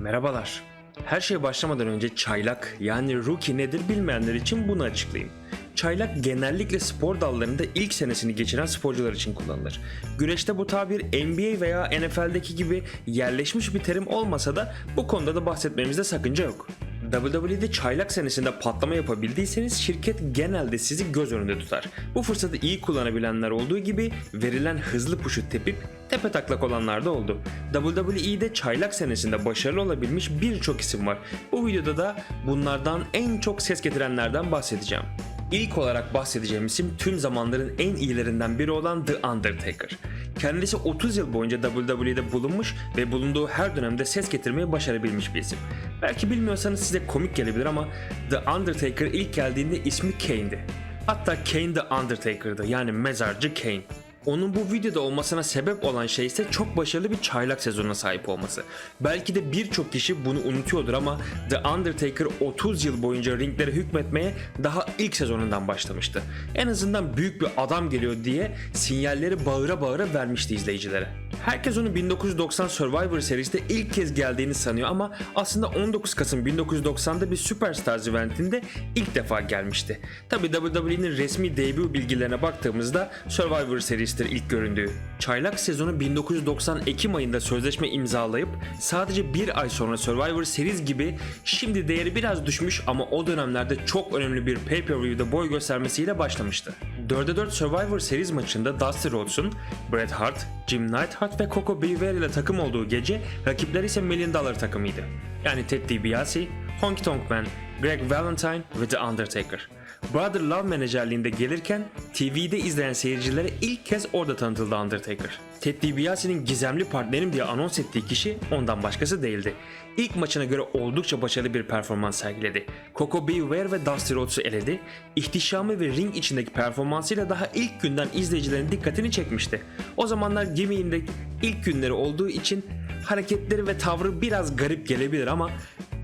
Merhabalar. Her şey başlamadan önce çaylak yani rookie nedir bilmeyenler için bunu açıklayayım. Çaylak genellikle spor dallarında ilk senesini geçiren sporcular için kullanılır. Güreşte bu tabir NBA veya NFL'deki gibi yerleşmiş bir terim olmasa da bu konuda da bahsetmemizde sakınca yok. WWE'de çaylak senesinde patlama yapabildiyseniz şirket genelde sizi göz önünde tutar. Bu fırsatı iyi kullanabilenler olduğu gibi verilen hızlı puşu tepip tepe taklak olanlar da oldu. WWE'de çaylak senesinde başarılı olabilmiş birçok isim var. Bu videoda da bunlardan en çok ses getirenlerden bahsedeceğim. İlk olarak bahsedeceğim isim tüm zamanların en iyilerinden biri olan The Undertaker. Kendisi 30 yıl boyunca WWE'de bulunmuş ve bulunduğu her dönemde ses getirmeyi başarabilmiş bir isim. Belki bilmiyorsanız size komik gelebilir ama The Undertaker ilk geldiğinde ismi Kane'di. Hatta Kane The Undertaker'dı yani mezarcı Kane. Onun bu videoda olmasına sebep olan şey ise çok başarılı bir çaylak sezonuna sahip olması. Belki de birçok kişi bunu unutuyordur ama The Undertaker 30 yıl boyunca ringlere hükmetmeye daha ilk sezonundan başlamıştı. En azından büyük bir adam geliyor diye sinyalleri bağıra bağıra vermişti izleyicilere. Herkes onu 1990 Survivor serisinde ilk kez geldiğini sanıyor ama aslında 19 Kasım 1990'da bir Superstars eventinde ilk defa gelmişti. Tabi WWE'nin resmi debut bilgilerine baktığımızda Survivor serisidir ilk göründüğü. Çaylak sezonu 1990 Ekim ayında sözleşme imzalayıp sadece bir ay sonra Survivor Series gibi şimdi değeri biraz düşmüş ama o dönemlerde çok önemli bir pay-per-view'da boy göstermesiyle başlamıştı. 4'e 4 Survivor Series maçında Dusty Rhodes'un Bret Hart, Jim Neidhart ve Coco Beware ile takım olduğu gece rakipleri ise Million Dollar takımıydı. Yani Ted DiBiase, Honky Tonk Man, Greg Valentine ve The Undertaker. Brother Love menajerliğinde gelirken TV'de izleyen seyircilere ilk kez orada tanıtıldı Undertaker. Ted DiBiase'nin gizemli partnerim diye anons ettiği kişi ondan başkası değildi. İlk maçına göre oldukça başarılı bir performans sergiledi. Coco Beware ve Dusty Rhodes'u eledi. İhtişamı ve ring içindeki performansıyla daha ilk günden izleyicilerin dikkatini çekmişti. O zamanlar gimmick'inde ilk günleri olduğu için hareketleri ve tavrı biraz garip gelebilir ama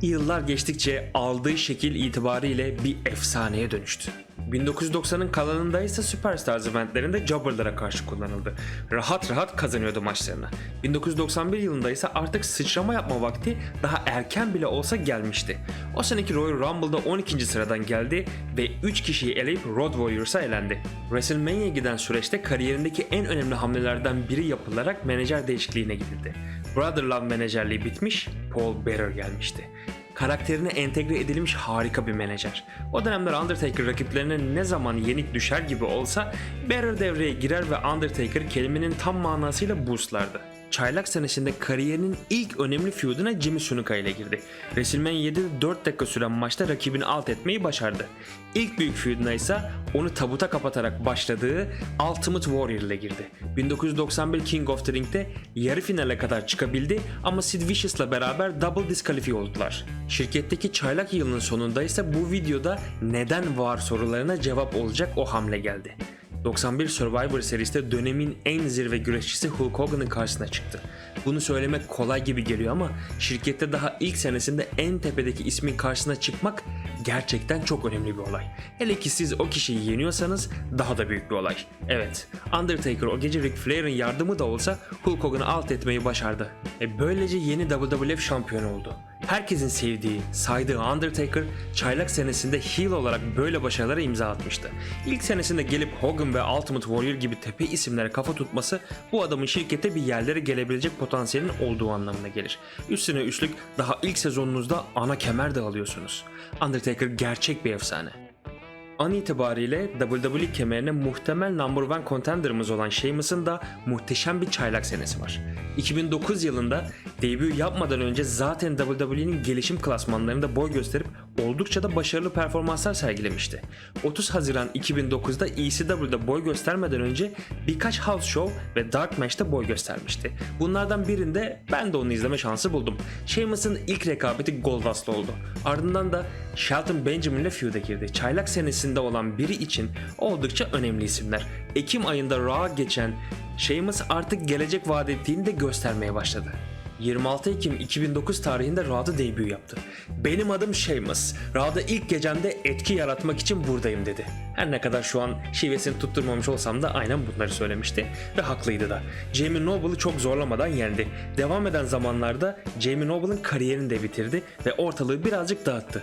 yıllar geçtikçe aldığı şekil itibariyle bir efsaneye dönüştü. 1990'ın kalanında ise Superstars eventlerinde jobberlara karşı kullanıldı. Rahat rahat kazanıyordu maçlarını. 1991 yılında ise artık sıçrama yapma vakti daha erken bile olsa gelmişti. O seneki Royal Rumble'da 12. sıradan geldi ve 3 kişiyi eleyip Road Warriors'a elendi. WrestleMania'ya giden süreçte kariyerindeki en önemli hamlelerden biri yapılarak menajer değişikliğine gidildi. Brother Love menajerliği bitmiş, Paul Bearer gelmişti karakterine entegre edilmiş harika bir menajer. O dönemler Undertaker rakiplerine ne zaman yenik düşer gibi olsa Bearer devreye girer ve Undertaker kelimenin tam manasıyla boostlardı. Çaylak senesinde kariyerinin ilk önemli feuduna Jimmy Snuka ile girdi. WrestleMania 7'de 4 dakika süren maçta rakibini alt etmeyi başardı. İlk büyük feuduna ise onu tabuta kapatarak başladığı Ultimate Warrior ile girdi. 1991 King of the Ring'de yarı finale kadar çıkabildi ama Sid Vicious'la beraber double diskalifiye oldular. Şirketteki çaylak yılının sonunda ise bu videoda neden var sorularına cevap olacak o hamle geldi. 91 Survivor serisinde dönemin en zirve güreşçisi Hulk Hogan'ın karşısına çıktı. Bunu söylemek kolay gibi geliyor ama şirkette daha ilk senesinde en tepedeki ismin karşısına çıkmak gerçekten çok önemli bir olay. Hele ki siz o kişiyi yeniyorsanız daha da büyük bir olay. Evet, Undertaker o gece Ric Flair'in yardımı da olsa Hulk Hogan'ı alt etmeyi başardı. E böylece yeni WWF şampiyonu oldu. Herkesin sevdiği, saydığı Undertaker çaylak senesinde heel olarak böyle başarılara imza atmıştı. İlk senesinde gelip Hogan ve Ultimate Warrior gibi tepe isimlere kafa tutması bu adamın şirkete bir yerlere gelebilecek potansiyelin olduğu anlamına gelir. Üstüne üstlük daha ilk sezonunuzda ana kemer de alıyorsunuz. Undertaker gerçek bir efsane. An itibariyle WWE kemerine muhtemel number one contender'ımız olan Sheamus'ın da muhteşem bir çaylak senesi var. 2009 yılında debut yapmadan önce zaten WWE'nin gelişim klasmanlarında boy gösterip oldukça da başarılı performanslar sergilemişti. 30 Haziran 2009'da ECW'da boy göstermeden önce birkaç house show ve dark match'te boy göstermişti. Bunlardan birinde ben de onu izleme şansı buldum. Sheamus'ın ilk rekabeti Goldust'la oldu. Ardından da Shelton Benjamin ile feud'e girdi. Çaylak senesinde olan biri için oldukça önemli isimler. Ekim ayında Raw geçen Sheamus artık gelecek vaat ettiğini de göstermeye başladı. 26 Ekim 2009 tarihinde Raw'da debut yaptı. Benim adım Sheamus. Raw'da ilk gecemde etki yaratmak için buradayım dedi. Her ne kadar şu an şivesini tutturmamış olsam da aynen bunları söylemişti ve haklıydı da. Jamie Noble'ı çok zorlamadan yendi. Devam eden zamanlarda Jamie Noble'ın kariyerini de bitirdi ve ortalığı birazcık dağıttı.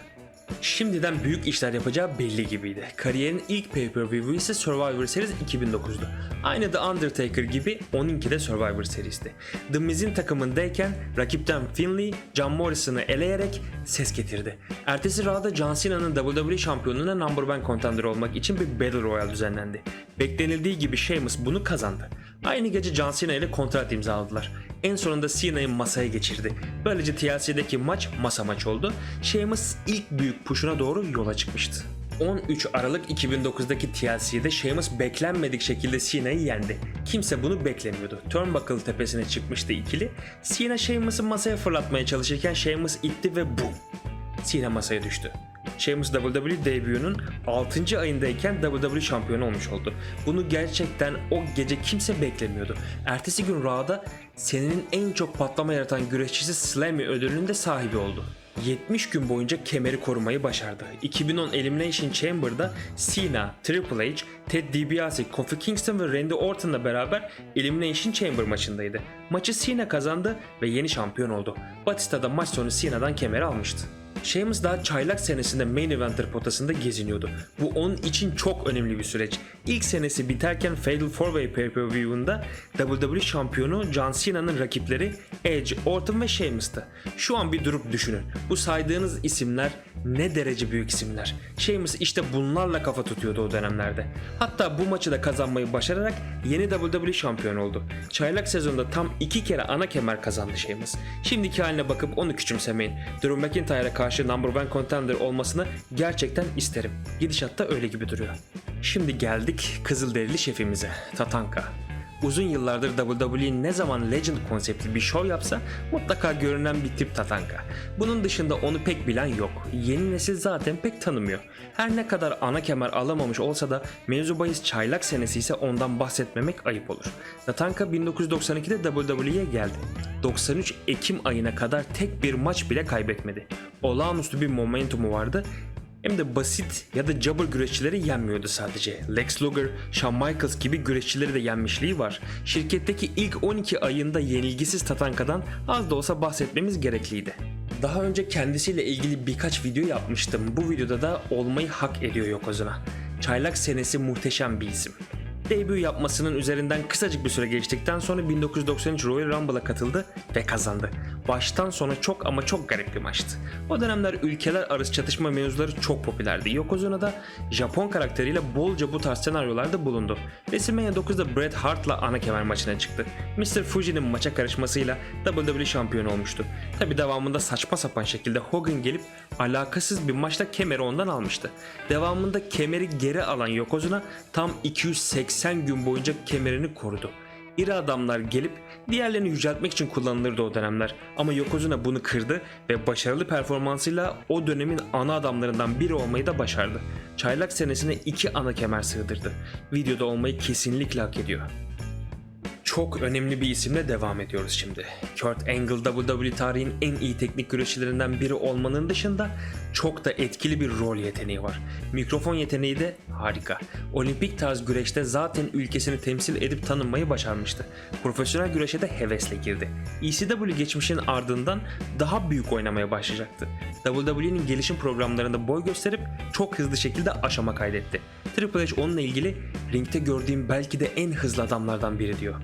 Şimdiden büyük işler yapacağı belli gibiydi. Kariyerin ilk pay-per-view'u ise Survivor Series 2009'du. Aynı The Undertaker gibi onunki de Survivor Series'ti. The Miz'in takımındayken rakipten Finlay, John Morrison'ı eleyerek ses getirdi. Ertesi Raw'da John Cena'nın WWE şampiyonluğuna number one contender olmak için bir Battle Royale düzenlendi. Beklenildiği gibi Sheamus bunu kazandı. Aynı gece John Cena ile kontrat imzaladılar. En sonunda Cena'yı masaya geçirdi. Böylece TLC'deki maç masa maç oldu. Sheamus ilk büyük puşuna doğru yola çıkmıştı. 13 Aralık 2009'daki TLC'de Sheamus beklenmedik şekilde Cena'yı yendi. Kimse bunu beklemiyordu. Turnbuckle tepesine çıkmıştı ikili. Cena Sheamus'ı masaya fırlatmaya çalışırken Sheamus itti ve boom! Cena masaya düştü. Sheamus WWE debut'unun 6. ayındayken WWE şampiyonu olmuş oldu. Bunu gerçekten o gece kimse beklemiyordu. Ertesi gün Raw'da senenin en çok patlama yaratan güreşçisi Slammy ödülünün de sahibi oldu. 70 gün boyunca kemeri korumayı başardı. 2010 Elimination Chamber'da Cena, Triple H, Ted DiBiase, Kofi Kingston ve Randy Orton'la beraber Elimination Chamber maçındaydı. Maçı Cena kazandı ve yeni şampiyon oldu. Batista da maç sonu Cena'dan kemeri almıştı. Sheamus daha çaylak senesinde main eventer potasında geziniyordu. Bu onun için çok önemli bir süreç. İlk senesi biterken Fatal 4-Way Pay-Per-View'unda WWE şampiyonu John Cena'nın rakipleri Edge, Orton ve Sheamus'tı. Şu an bir durup düşünün. Bu saydığınız isimler ne derece büyük isimler. Sheamus işte bunlarla kafa tutuyordu o dönemlerde. Hatta bu maçı da kazanmayı başararak yeni WWE şampiyonu oldu. Çaylak sezonda tam iki kere ana kemer kazandı Sheamus. Şimdiki haline bakıp onu küçümsemeyin. Drew McIntyre'a karşı number one contender olmasını gerçekten isterim. Gidişatta öyle gibi duruyor. Şimdi geldik Kızılderili şefimize, Tatanka. Uzun yıllardır WWE ne zaman Legend konseptli bir show yapsa mutlaka görünen bir tip Tatanka. Bunun dışında onu pek bilen yok. Yeni nesil zaten pek tanımıyor. Her ne kadar ana kemer alamamış olsa da mevzu bahis çaylak senesi ise ondan bahsetmemek ayıp olur. Tatanka 1992'de WWE'ye geldi. 93 Ekim ayına kadar tek bir maç bile kaybetmedi. Olağanüstü bir momentumu vardı hem de basit ya da jabber güreşçileri yenmiyordu sadece. Lex Luger, Shawn Michaels gibi güreşçileri de yenmişliği var. Şirketteki ilk 12 ayında yenilgisiz Tatanka'dan az da olsa bahsetmemiz gerekliydi. Daha önce kendisiyle ilgili birkaç video yapmıştım. Bu videoda da olmayı hak ediyor Yokozuna. Çaylak senesi muhteşem bir isim. Debut yapmasının üzerinden kısacık bir süre geçtikten sonra 1993 Royal Rumble'a katıldı ve kazandı. Baştan sona çok ama çok garip bir maçtı. O dönemler ülkeler arası çatışma mevzuları çok popülerdi. Yokozuna da Japon karakteriyle bolca bu tarz senaryolarda bulundu. WrestleMania 9'da Bret Hart'la ana kemer maçına çıktı. Mr. Fuji'nin maça karışmasıyla WWE şampiyonu olmuştu. Tabi devamında saçma sapan şekilde Hogan gelip alakasız bir maçta kemeri ondan almıştı. Devamında kemeri geri alan Yokozuna tam 280 gün boyunca kemerini korudu. İri adamlar gelip diğerlerini yüceltmek için kullanılırdı o dönemler. Ama Yokozuna bunu kırdı ve başarılı performansıyla o dönemin ana adamlarından biri olmayı da başardı. Çaylak senesine iki ana kemer sığdırdı. Videoda olmayı kesinlikle hak ediyor. Çok önemli bir isimle devam ediyoruz şimdi. Kurt Angle WWE tarihin en iyi teknik güreşçilerinden biri olmanın dışında çok da etkili bir rol yeteneği var. Mikrofon yeteneği de harika. Olimpik tarz güreşte zaten ülkesini temsil edip tanınmayı başarmıştı. Profesyonel güreşe de hevesle girdi. ECW geçmişinin ardından daha büyük oynamaya başlayacaktı. WWE'nin gelişim programlarında boy gösterip çok hızlı şekilde aşama kaydetti. Triple H onunla ilgili ringte gördüğüm belki de en hızlı adamlardan biri diyor.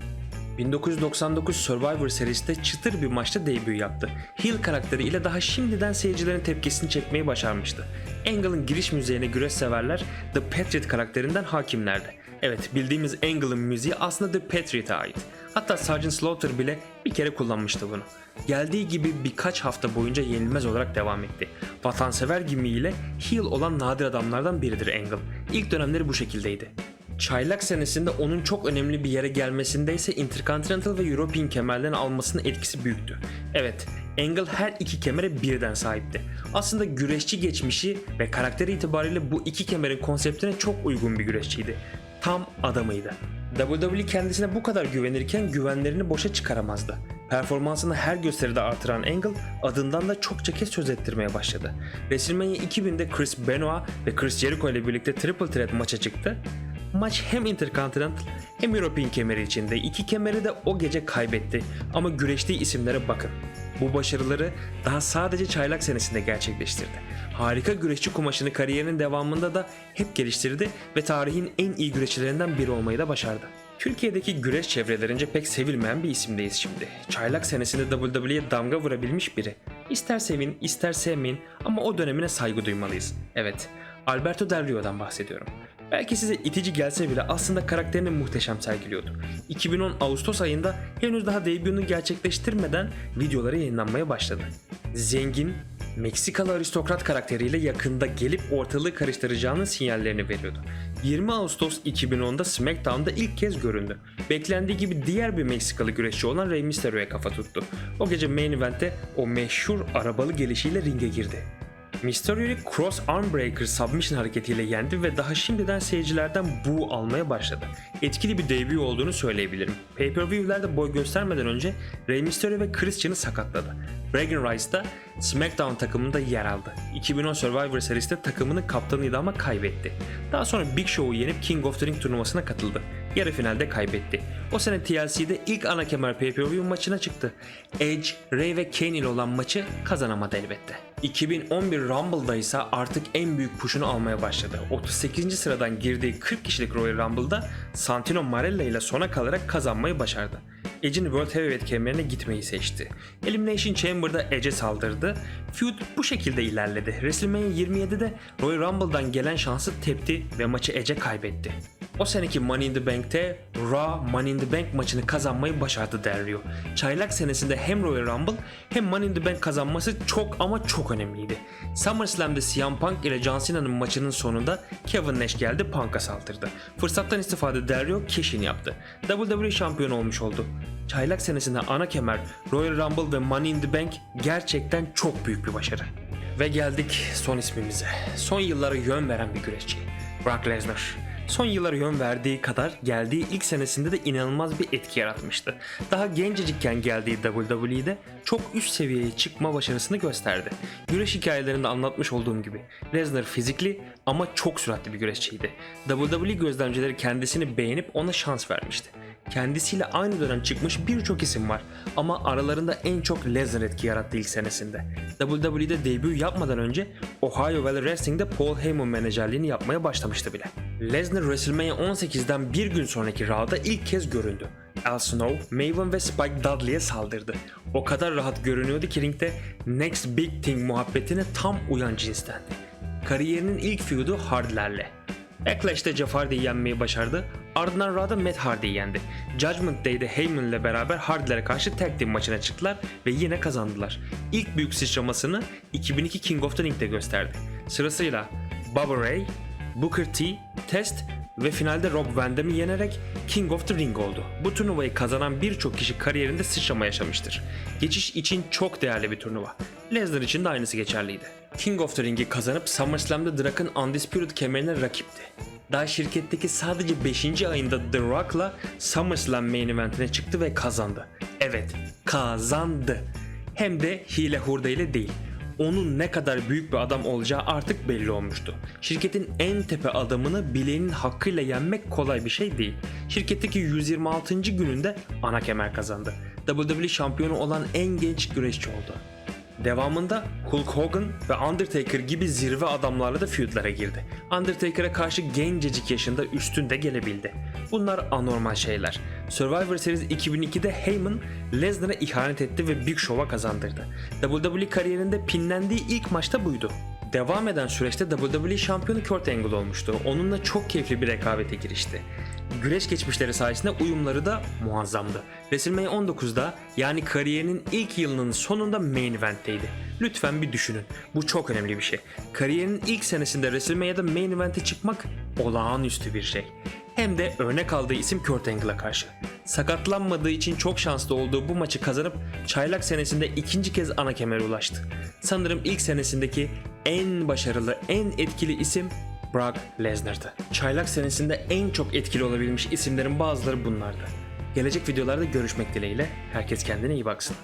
1999 Survivor serisinde çıtır bir maçta debut yaptı. Heel karakteriyle daha şimdiden seyircilerin tepkisini çekmeyi başarmıştı. Angle'ın giriş müziğine güreş severler The Patriot karakterinden hakimlerdi. Evet bildiğimiz Angle'ın müziği aslında The Patriot'a ait. Hatta Sergeant Slaughter bile bir kere kullanmıştı bunu. Geldiği gibi birkaç hafta boyunca yenilmez olarak devam etti. Vatansever gimiyle heel olan nadir adamlardan biridir Angle. İlk dönemleri bu şekildeydi. Çaylak senesinde onun çok önemli bir yere gelmesinde ise Intercontinental ve European kemerlerini almasının etkisi büyüktü. Evet, Angle her iki kemere birden sahipti. Aslında güreşçi geçmişi ve karakteri itibariyle bu iki kemerin konseptine çok uygun bir güreşçiydi. Tam adamıydı. WWE kendisine bu kadar güvenirken güvenlerini boşa çıkaramazdı. Performansını her gösteride artıran Angle adından da çokça kez söz ettirmeye başladı. WrestleMania 2000'de Chris Benoit ve Chris Jericho ile birlikte Triple Threat maça çıktı. Maç hem Intercontinental hem European kemeri içinde iki kemeri de o gece kaybetti ama güreştiği isimlere bakın. Bu başarıları daha sadece çaylak senesinde gerçekleştirdi. Harika güreşçi kumaşını kariyerinin devamında da hep geliştirdi ve tarihin en iyi güreşçilerinden biri olmayı da başardı. Türkiye'deki güreş çevrelerince pek sevilmeyen bir isimdeyiz şimdi. Çaylak senesinde WWE'ye damga vurabilmiş biri. İster sevin, ister sevmeyin ama o dönemine saygı duymalıyız. Evet, Alberto Del Rio'dan bahsediyorum. Belki size itici gelse bile aslında karakterini muhteşem sergiliyordu. 2010 Ağustos ayında henüz daha debutunu gerçekleştirmeden videoları yayınlanmaya başladı. Zengin, Meksikalı aristokrat karakteriyle yakında gelip ortalığı karıştıracağının sinyallerini veriyordu. 20 Ağustos 2010'da SmackDown'da ilk kez göründü. Beklendiği gibi diğer bir Meksikalı güreşçi olan Rey Mysterio'ya kafa tuttu. O gece main event'te o meşhur arabalı gelişiyle ringe girdi. Mysterio'yu Cross Armbreaker submission hareketiyle yendi ve daha şimdiden seyircilerden bu almaya başladı. Etkili bir debut olduğunu söyleyebilirim. Pay-per-view'lerde boy göstermeden önce Rey Mysterio ve Christian'ı sakatladı. Bragan Rice da SmackDown takımında yer aldı. 2010 Survivor Series'te takımının kaptanıydı ama kaybetti. Daha sonra Big Show'u yenip King of the Ring turnuvasına katıldı. Yarı finalde kaybetti. O sene TLC'de ilk ana kemer pay-per-view maçına çıktı. Edge, Ray ve Kane ile olan maçı kazanamadı elbette. 2011 Rumble'da ise artık en büyük push'unu almaya başladı. 38. sıradan girdiği 40 kişilik Royal Rumble'da Santino Marella ile sona kalarak kazanmayı başardı. Edge'in World Heavyweight kemerine gitmeyi seçti. Elimination Chamber'da Edge'e saldırdı. Feud bu şekilde ilerledi. WrestleMania 27'de Royal Rumble'dan gelen şansı tepti ve maçı Edge'e kaybetti. O seneki Money in the Bank'te Raw Money in the Bank maçını kazanmayı başardı Del Rio. Çaylak senesinde hem Royal Rumble hem Money in the Bank kazanması çok ama çok önemliydi. SummerSlam'de CM Punk ile John Cena'nın maçının sonunda Kevin Nash geldi Punk'a saldırdı. Fırsattan istifade Del Rio keşin yaptı. WWE şampiyonu olmuş oldu. Çaylak senesinde ana kemer, Royal Rumble ve Money in the Bank gerçekten çok büyük bir başarı. Ve geldik son ismimize. Son yıllara yön veren bir güreşçi. Brock Lesnar. Son yıllara yön verdiği kadar geldiği ilk senesinde de inanılmaz bir etki yaratmıştı. Daha gencecikken geldiği WWE'de çok üst seviyeye çıkma başarısını gösterdi. Güreş hikayelerinde anlatmış olduğum gibi Lesnar fizikli ama çok süratli bir güreşçiydi. WWE gözlemcileri kendisini beğenip ona şans vermişti. Kendisiyle aynı dönem çıkmış birçok isim var ama aralarında en çok Lesnar etki yarattı ilk senesinde. WWE'de debut yapmadan önce Ohio Valley Wrestling'de Paul Heyman menajerliğini yapmaya başlamıştı bile. Lesnar WrestleMania 18'den bir gün sonraki Raw'da ilk kez göründü. Al Snow, Maven ve Spike Dudley'e saldırdı. O kadar rahat görünüyordu ki ringde Next Big Thing muhabbetine tam uyan cinstendi. Kariyerinin ilk feud'u Hardy'lerle. Backlash'te Jeff Hardy'yi yenmeyi başardı. Ardından Raw'da Matt Hardy'yi yendi. Judgment Day'de Heyman ile beraber Hardy'lere karşı tag team maçına çıktılar ve yine kazandılar. İlk büyük sıçramasını 2002 King of the Ring'de gösterdi. Sırasıyla Bubba Ray, Booker T, Test ve finalde Rob Van Dam'i yenerek King of the Ring oldu. Bu turnuvayı kazanan birçok kişi kariyerinde sıçrama yaşamıştır. Geçiş için çok değerli bir turnuva. Lesnar için de aynısı geçerliydi. King of the Ring'i kazanıp SummerSlam'da Rock'ın Undisputed kemerine rakipti. Daha şirketteki sadece 5. ayında The Rock'la SummerSlam main eventine çıktı ve kazandı. Evet, kazandı. Hem de hile hurda ile değil onun ne kadar büyük bir adam olacağı artık belli olmuştu. Şirketin en tepe adamını bileğinin hakkıyla yenmek kolay bir şey değil. Şirketteki 126. gününde ana kemer kazandı. WWE şampiyonu olan en genç güreşçi oldu. Devamında Hulk Hogan ve Undertaker gibi zirve adamlarla da feudlara girdi. Undertaker'a karşı gencecik yaşında üstünde gelebildi. Bunlar anormal şeyler. Survivor Series 2002'de Heyman Lesnar'a ihanet etti ve Big Show'a kazandırdı. WWE kariyerinde pinlendiği ilk maçta buydu. Devam eden süreçte WWE şampiyonu Kurt Angle olmuştu. Onunla çok keyifli bir rekabete girişti. Güreş geçmişleri sayesinde uyumları da muazzamdı. WrestleMania 19'da yani kariyerinin ilk yılının sonunda main event'teydi. Lütfen bir düşünün. Bu çok önemli bir şey. Kariyerinin ilk senesinde WrestleMania'da main event'e çıkmak olağanüstü bir şey. Hem de örnek aldığı isim Kurt Angle'a karşı. Sakatlanmadığı için çok şanslı olduğu bu maçı kazanıp çaylak senesinde ikinci kez ana kemere ulaştı. Sanırım ilk senesindeki en başarılı, en etkili isim Brock Lesnar'dı. Çaylak senesinde en çok etkili olabilmiş isimlerin bazıları bunlardı. Gelecek videolarda görüşmek dileğiyle herkes kendine iyi baksın.